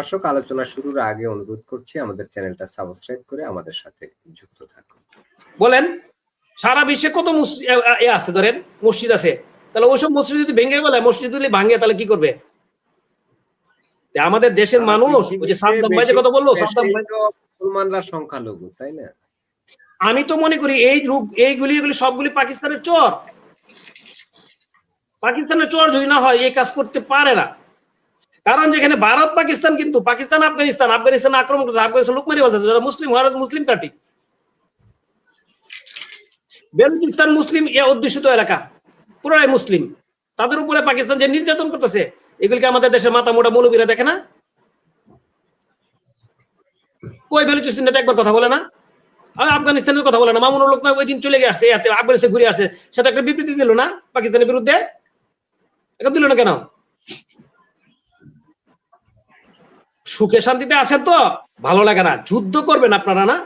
দর্শক আলোচনা শুরুর আগে অনুরোধ করছি আমাদের চ্যানেলটা সাবস্ক্রাইব করে আমাদের সাথে যুক্ত থাকুন। বলেন সারা বিশ্বে কত আছে ধরেন মসজিদ আছে। তাহলে ওইসব মসজিদ যদি ভেঙে বলে মসজিদ যদি ভাঙে তাহলে কি করবে? আমাদের দেশের মানুষ ওই যে সাদ্দাম ভাই যে কথা বলল সাদ্দাম ভাই মুসলমানরা সংখ্যালঘু তাই না? আমি তো মনে করি এই রূপ এইগুলি এগুলি সবগুলি পাকিস্তানের চর। পাকিস্তানের চর যদি না হয় এই কাজ করতে পারে না। কারণ যেখানে ভারত, পাকিস্তান কিন্তু, পাকিস্তান, আফগানিস্তান আফগানিস্তান আক্রমণ করছে, আফগানিস্তান লোক মারি বলছে যারা মুসলিম, ভারত মুসলিম কান্ট্রি বেলুচিস্তান মুসলিম, এ অধ্যুষিত এলাকা, পুরাই মুসলিম। তাদের উপরে পাকিস্তান যে নির্যাতন করতেছে, এগুলিকে আমাদের দেশে মাথা মোটা মৌলবীরা দেখে না? কই বেলুচিস্তান নেতা একবার কথা বলে না? আফগানিস্তানের কথা বলে না। মামুনুল লোক ওই দিন চলে গেছে আফগানিস্তান ঘুরে আসে সেটা একটা বিবৃতি দিল না পাকিস্তানের বিরুদ্ধে? এটা দিল না কেন? সুখে শান্তিতে আছেন তো? ভালো লাগে না। যুদ্ধ করবেন আপনারা না?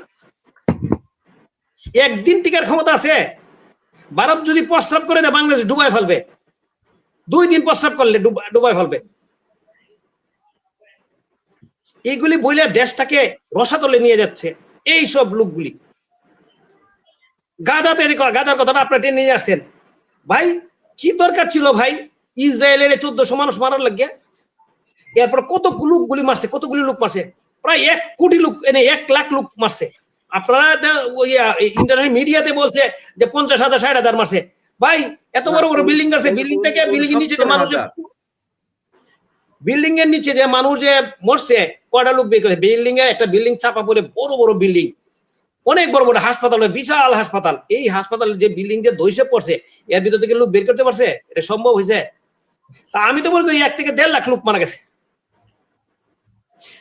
একদিন টিকার ক্ষমতা আছে। ভারত যদি প্রস্রাব করে দেয়, বাংলাদেশ ডুবাই ফেলবে। দুই দিন প্রস্রাব করলে ডুবাই ফেলবে। এইগুলি বইলে দেশটাকে রসাতলে নিয়ে যাচ্ছে। এই সব লোকগুলি গাদাতে গাদার কথাটা আপনার টেনে নিয়ে আসছেন। ভাই, কি দরকার ছিল ভাই? ইসরায়েলের চোদ্দশো মানুষ মারার লাগে? এরপর কত লোক গুলি মারছে কতগুলি লোক মারছে? প্রায় এক কোটি লোক এনে এক লাখ লোক মারছে। আপনারা ইন্টারনেট মিডিয়াতে বলছে যে পঞ্চাশ হাজার ষাট হাজার মারছে। ভাই এত বড় বড় বিল্ডিং আছে বিল্ডিং থেকে বিল্ডিং এর নিচে যে মানুষ বিল্ডিং এর নিচে যে মানুষ যে মরছে কয়টা লোক বের বিল্ডিং এ একটা বিল্ডিং চাপা পড়ে বড় বড় বিল্ডিং অনেক বড় বড় হাসপাতাল বিশাল হাসপাতাল। এই হাসপাতাল যে বিল্ডিং যে দইসে পড়ছে এর ভিতর থেকে লোক বের করতে পারছে? এটা সম্ভব হয়েছে? তা আমি তো করি এক থেকে দেড় লাখ লোক মারা গেছে।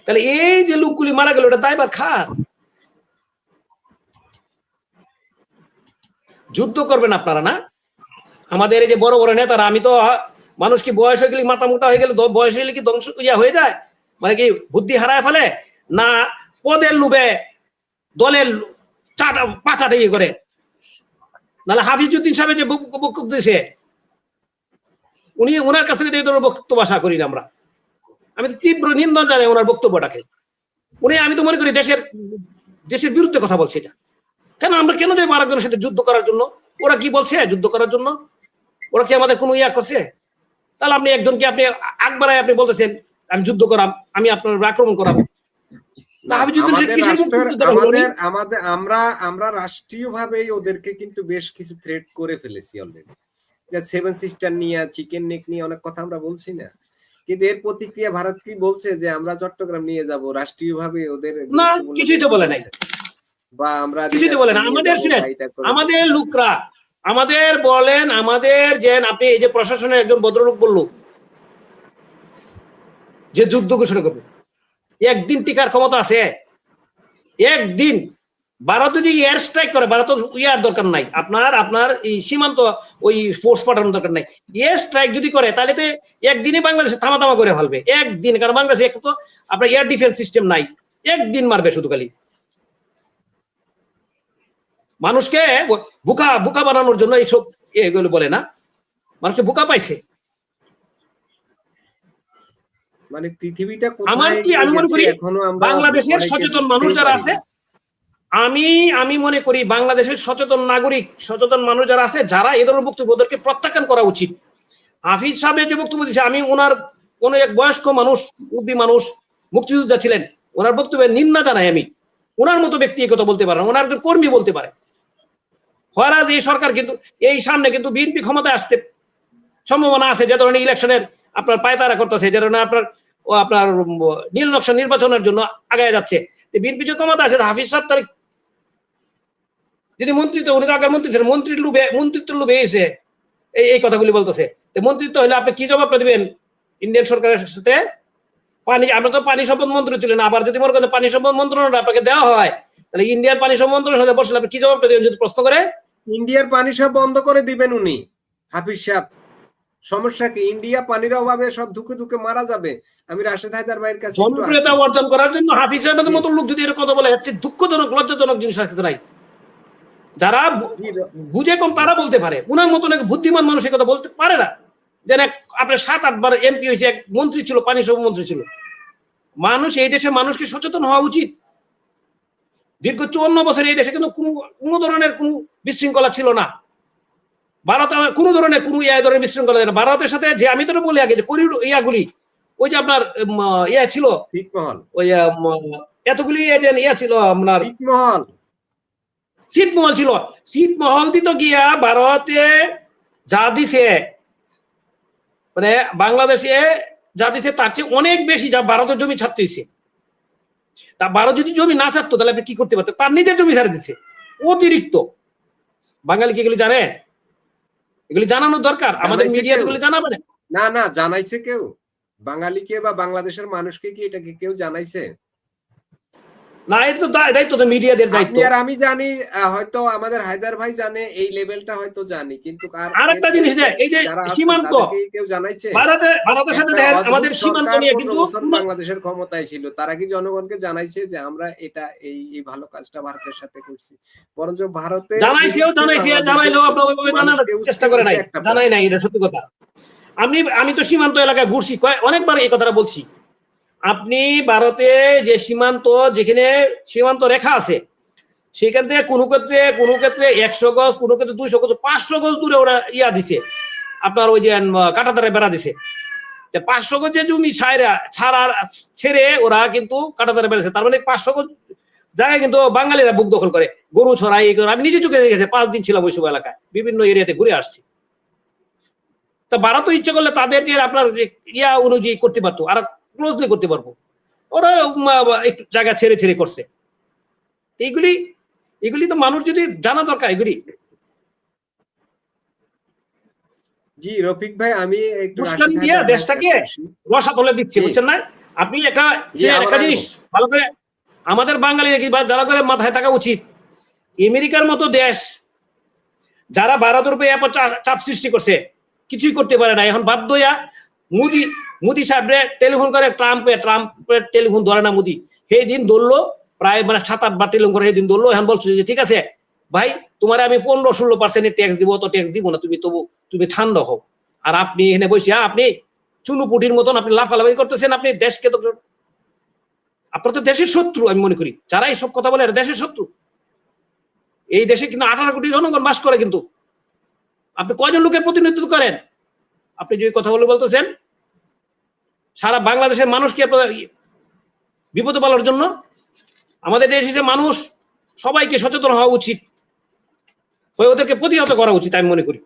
তাহলে এই যে লোকগুলি মারা গেল, ওটা দায়বার খার যুদ্ধ করবেন আপনারা না? আমাদের এই যে বড় বড় নেতারা, আমি তো মানুষ কি বয়স হয়ে গেলে মাথা মোটা হয়ে গেলে বয়স হয়ে গেলে কি ধ্বংস ইয়া হয়ে যায়? মানে কি বুদ্ধি হারায় ফেলে? না পদের লুবে দলের চাটা, পাচাটা ইয়ে করে। নাহলে হাফিজুদ্দিন সাহেব যে বক্তব্য দিয়েছে উনি ওনার কাছ বক্তব্য আশা করি না আমরা। আমি তো তীব্র নিন্দন জানাই ওনার বক্তব্যটাকে। উনি আমি তো মনে করি দেশের দেশের বিরুদ্ধে কথা বলছে এটা। কেন আমরা কেন যাব আরেকজনের সাথে যুদ্ধ করার জন্য? ওরা কি বলছে যুদ্ধ করার জন্য? ওরা কি আমাদের কোনো ইয়া করছে? তাহলে আপনি একজনকে আপনি আগ বাড়ায় আপনি বলতেছেন আমি যুদ্ধ করাম আমি আপনার আক্রমণ? আমাদের আমাদের আমরা আমরা রাষ্ট্রীয়ভাবেই ওদেরকে কিন্তু বেশ কিছু থ্রেট করে ফেলেছি অলরেডি সেভেন সিস্টার নিয়ে চিকেন নেক নিয়ে অনেক কথা আমরা বলছি না। কিন্তু এর প্রতিক্রিয়া ভারত কি বলছে যে আমরা চট্টগ্রাম নিয়ে যাব? রাষ্ট্রীয়ভাবে ওদের না কিছুই তো বলে নাই। বা আমরা কিছুই তো বলে না। আমাদের শুনেন, আমাদের লোকরা আমাদের বলেন আমাদের যে আপনি এই যে প্রশাসনের একজন ভদ্রলোক বলল যে যুদ্ধ ঘোষণা করবে। একদিন টিকার ক্ষমতা আছে। একদিন ভারত যদি এয়ার স্ট্রাইক করে ভারত ইয়ার দরকার নাই। আপনার আপনার এই সীমান্ত ওই ফোর্স পাঠানোর দরকার নাই। এয়ার স্ট্রাইক যদি করে তাহলে তো একদিনে বাংলাদেশে থামা থামা করে ফেলবে। একদিন কারণ বাংলাদেশে এক তো আপনার এয়ার ডিফেন্স সিস্টেম নাই। একদিন মারবে শুধু খালি। মানুষকে বোকা বোকা বানানোর জন্য এইসব এগুলো বলে না। মানুষকে বোকা পাইছে। মানে পৃথিবীটা আমার কি আমি মনে করি বাংলাদেশের সচেতন মানুষ যারা আছে। আমি আমি মনে করি বাংলাদেশের সচেতন নাগরিক, সচেতন মানুষ যারা আছে, যারা এ ধরনের বক্তব্য ওদেরকে প্রত্যাখ্যান করা উচিত। হাফিজ সাহেবের যে বক্তব্য দিচ্ছে আমি ওনার কোন এক বয়স্ক মানুষ, মুরব্বী মানুষ, মুক্তিযোদ্ধা ছিলেন, ওনার বক্তব্যের নিন্দা জানাই আমি। ওনার মতো ব্যক্তি কথা বলতে পারে ওনার একজন কর্মী বলতে পারে। হরাজ এই সরকার কিন্তু, এই সামনে কিন্তু বিএনপি ক্ষমতায় আসতে সম্ভাবনা আছে, যে ধরনের ইলেকশনের আপনার পায়তারা করতেছে, যে ধরনের আপনার আপনার নীল নকশা নির্বাচনের জন্য আগায় যাচ্ছে। বিএনপি যে ক্ষমতা আছে, হাফিজ সাহেব তার যদি মন্ত্রিত্ব উনি তো আগের মন্ত্রী ছিলেন মন্ত্রীর লোভে মন্ত্রিত্বের লোভে এসে এই এই কথাগুলি বলতেছে। মন্ত্রিত্ব হলে আপনি কি জবাবটা দিবেন? ইন্ডিয়ান সরকারের সাথে? পানি আমরা তো পানি সম্পদ মন্ত্রী ছিলেন আবার যদি মনে করেন পানি সম্পদ মন্ত্রণালয় আপনাকে দেওয়া হয় তাহলে ইন্ডিয়ান পানি সম্পদ মন্ত্রণালয়ের সাথে বসলে আপনি কি জবাবটা দিবেন যদি প্রশ্ন করে? ইন্ডিয়ার পানি সব বন্ধ করে দিবেন উনি হাফিজ সাহেব। সমস্যা কি? ইন্ডিয়া পানির অভাবে সব ধুকে ধুকে মারা যাবে। আমি রাশেদ হায়দার ভাইয়ের কাছে জনপ্রিয়তা অর্জন করার জন্য হাফিজ সাহেবের মতো লোক যদি এরকম কথা বলে হচ্ছে দুঃখজনক লজ্জাজনক জিনিস আর কিছু নাই। যারা বুঝে কম তারা বলতে পারে। উনার মতন এক বুদ্ধিমান মানুষ কথা বলতে পারে না। যেন আপনার সাত আটবার এমপি হয়েছে এক মন্ত্রী ছিল পানি সহ মন্ত্রী ছিল। মানুষ এই দেশে মানুষকে সচেতন হওয়া উচিত। দীর্ঘ চুয়ান্ন বছর এই দেশে কিন্তু কোনো কোনো ধরনের কোনো বিশৃঙ্খলা ছিল না। ভারতে কোনো ধরনের কোনো ইয়া ধরনের বিশৃঙ্খলা ছিল না। ভারতের সাথে যে আমি তো বলি আগে যে করিডোর ইয়াগুলি ওই যে আপনার ইয়া ছিল ওই এতগুলি ইয়ে যে ইয়া ছিল আপনার ছিটমহল ছিল। ছিটমহল দিত গিয়া ভারতে যা দিছে মানে বাংলাদেশে যা দিছে তার চেয়ে অনেক বেশি যা ভারতের জমি ছাড়তে হয়েছে তা ভারত যদি জমি না ছাড়তো তাহলে আপনি কি করতে পারতেন? তার নিজের জমি ছাড়ে দিচ্ছে অতিরিক্ত। বাঙালি কি এগুলি জানে? এগুলি জানানো দরকার? আমাদের মিডিয়া? এগুলি জানাবে না? না না জানাইছে কেউ? বাঙালিকে বা বাংলাদেশের মানুষকে কি এটাকে কেউ জানাইছে? না এটা তো দায়িত্ব তো মিডিয়াদের দায়িত্ব। আর আমি জানি হয়তো আমাদের হায়দার ভাই জানে এই লেভেলটা হয়তো জানি কিন্তু আর- আরেকটা জিনিস দেখ, এই যে সীমান্ত, কেউ জানাইছে। ভারতে ভারতের সাথে দেখেন আমাদের সীমান্ত নিয়ে কিন্তু বাংলাদেশের ক্ষমতায় ছিল। তারা কি জনগণকে জানাইছে যে আমরা এটা এই এই ভালো কাজটা ভারতের সাথে করছি? বরঞ্চ ভারতে জানাইছেও জানাইছে জানাইলেও আপনার ওইভাবে জানানোর চেষ্টা করে নাই। জানাই নাই এটা সত্যি কথা। আপনি আমি তো সীমান্ত এলাকায় ঘুরছি অনেকবার এই কথাটা বলছি। আপনি ভারতে যে সীমান্ত, যেখানে সীমান্ত রেখা আছে, সেখান থেকে কোনো ক্ষেত্রে কোনো ক্ষেত্রে একশো গজ, কোনো ক্ষেত্রে দুইশো গজ, পাঁচশো গজ দূরে ওরা ইয়া দিছে। আপনার ওই যে কাটাতারে বেড়া দিছে। পাঁচশো গজ যে জমি ছাড়া ছাড়ার ছেড়ে ওরা কিন্তু কাটাতারে বেড়েছে। তার মানে পাঁচশো গজ জায়গায় কিন্তু বাঙালিরা বুক দখল করে। গরু ছড়াই এই আমি নিজে চোখে দেখেছি, পাঁচ দিন ছিলাম ওইসব এলাকায়, বিভিন্ন এরিয়াতে ঘুরে আসছি। তা ভারত ইচ্ছে করলে তাদের যে আপনার ইয়া অনুযায়ী করতে পারতো। আর ক্লোজলি করতে পারব। ওরা একটু জায়গা ছেড়ে ছেড়ে করছে। এইগুলি এগুলি তো মানুষ যদি জানা দরকার এগুলি। জি রফিক ভাই আমি একটু দিয়া দেশটাকে রসা তলে দিচ্ছে বুঝছেন না? আপনি একটা একটা জিনিস ভালো করে আমাদের বাঙালি যারা করে মাথায় থাকা উচিত। আমেরিকার মতো দেশ যারা এত চা- চাপ সৃষ্টি করছে কিছুই করতে পারে না। এখন বাধ্য হইয়া মোদি মোদি সাহেবরে টেলিফোন করে ট্রাম্পে ট্রাম্পের টেলিফোন ধরে না মোদি। সেই দিন ধরলো, প্রায় মানে সাত, আট বার টেলিফোন করে সেই দিন ধরলো, এখন বলছো যে, ঠিক আছে, ভাই, তোমার আমি পনেরো ষোলো পার্সেন্ট ট্যাক্স দিব তো ট্যাক্স দিব না, তুমি তবু, তুমি ঠান্ডা হও। আর আপনি এখানে বসে আপনি চুনুপুটির মতন আপনি লাফালাফি করতেছেন, আপনি দেশকে তো আপনার তো দেশের শত্রু, আমি মনে করি। যারা এইসব কথা বলে দেশের শত্রু। এই দেশে কিন্তু আঠারো কোটি জনগণ বাস করে কিন্তু। আপনি কয়জন লোকের প্রতিনিধিত্ব করেন? আপনি যে কথা বলে বলতেছেন সারা বাংলাদেশের মানুষকে আপনারা বিপদে পালার জন্য? আমাদের দেশের মানুষ, সবাইকে সচেতন হওয়া উচিত। ওদেরকে প্রতিহত করা উচিত, আমি মনে করি।